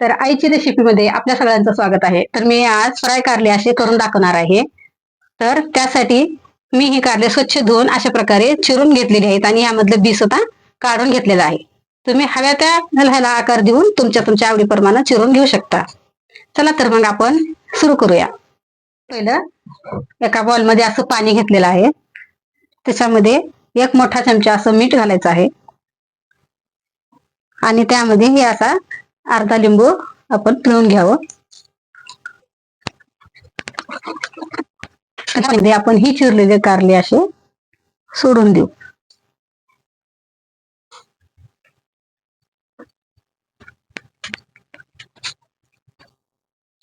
तर आईची रेसिपीमध्ये आपल्या सगळ्यांचं स्वागत आहे. तर मी आज फ्राय कारले असे करून दाखवणार आहे. तर त्यासाठी मी हे कारले स्वच्छ धुवून अशा प्रकारे चिरून घेतलेले आहेत आणि यामधलं बी सुद्धा काढून घेतलेलं आहे. तुम्ही हव्या त्या ह्याला आकार देऊन तुमच्या तुमच्या आवडीप्रमाणे चिरून घेऊ शकता. चला तर मग आपण सुरू करूया. पहिलं एका बॉलमध्ये असं पाणी घेतलेलं आहे. त्याच्यामध्ये एक मोठा चमचा असं मीठ घालायचं आहे. आणि त्यामध्ये हे असा अर्धा लिंबू आपण पिळून घ्यावं. त्यामध्ये आपण ही चिरलेले कारले असे सोडून देऊ.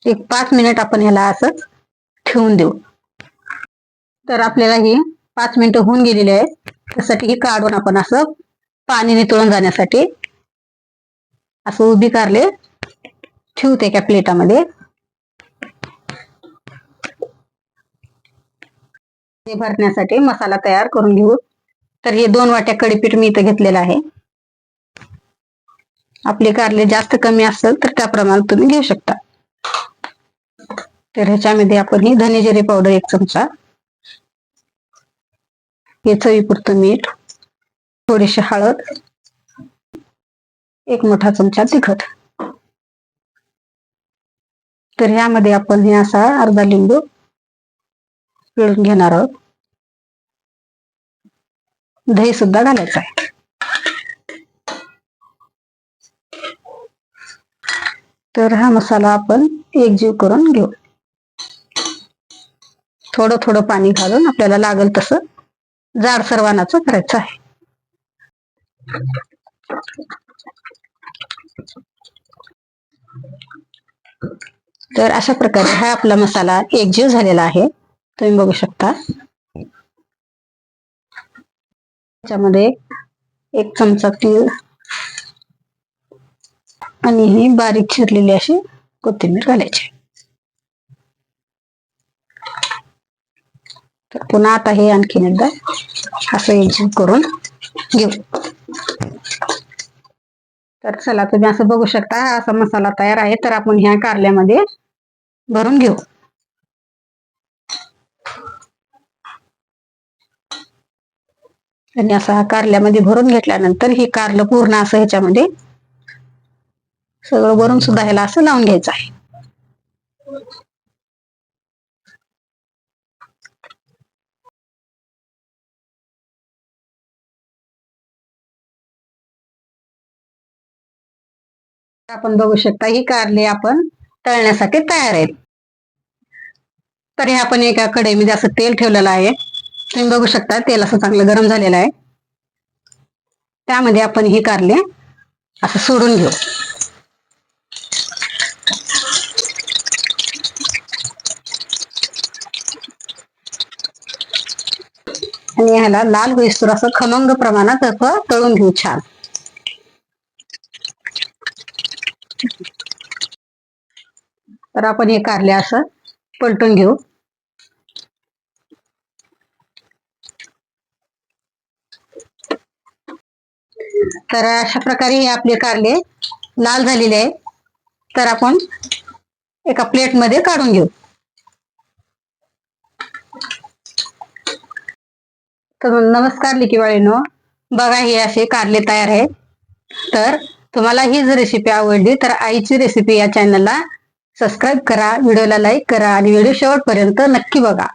एक पाच मिनिट आपण ह्याला असंच ठेवून देऊ. तर आपल्याला ही पाच मिनिटं होऊन गेलेली आहेत. त्यासाठी ही काढून आपण असं पाणी नितळून जाण्यासाठी असं उभी कारले ठेवते एका प्लेटामध्ये. भरण्यासाठी मसाला तयार करून घेऊ. तर हे दोन वाट्या कडीपीठ मी इथं घेतलेलं आहे. आपले कारले जास्त कमी असेल तर त्याप्रमाणे तुम्ही घेऊ शकता. तर ह्याच्यामध्ये आपण ही धने जिरे पावडर एक चमचा हे चवीपुरतं मीठ थोडीशी हळद एक मोठा चमचा तिखट. तर ह्यामध्ये आपण हे असा अर्धा लिंबू पिळून घेणार आहोत. दही सुद्धा घालायचं आहे. तर हा मसाला आपण एकजीव करून घेऊ. थोडं थोडं पाणी घालून आपल्याला लागेल तसं जाड सर्वांनाच करायचं आहे. तर अशा प्रकारे हा आपला मसाला एकजीव झालेला आहे. तुम्ही बघू शकता. त्याच्यामध्ये एक चमचा तीळ आणि ही बारीक चिरलेली अशी कोथिंबीर घालायची. तर पुन्हा आता हे आणखीन एकदा असं एकजीव करून घेऊ. तर चला तुम्ही असं बघू शकता हा असा मसाला तयार आहे. तर आपण ह्या कारल्यामध्ये भरून घेऊ. आणि असा हा कारल्यामध्ये भरून घेतल्यानंतर हे कारलं पूर्ण असं ह्याच्यामध्ये सगळं भरून सुद्धा ह्याला असं लावून घ्यायचं आहे. आपण बघू शकता ही कारले आपण तळण्यासाठी तयार आहेत. तर हे आपण एका कढईमध्ये असं तेल ठेवलेलं आहे. तुम्ही बघू शकता तेल असं चांगलं गरम झालेलं आहे. त्यामध्ये आपण ही कारले असं सोडून घेऊ. आणि ह्याला लाल होईस्तोर असं खमंग प्रमाणात असं तळून घेऊ छान. तर आपण हे कारले असं पलटून घेऊ. तर अशा प्रकारे हे आपले कारले लाल झालेले आहे तर आपण एका प्लेटमध्ये काढून घेऊ. तर नमस्कार लिकीवाळीनो बघा हे असे कारले तयार आहेत. तर तुम्हाला ही जर रेसिपी आवडली तर आईची रेसिपी या चॅनलला सबस्क्राईब करा व्हिडिओला लाईक करा आणि व्हिडिओ शेवटपर्यंत नक्की बघा.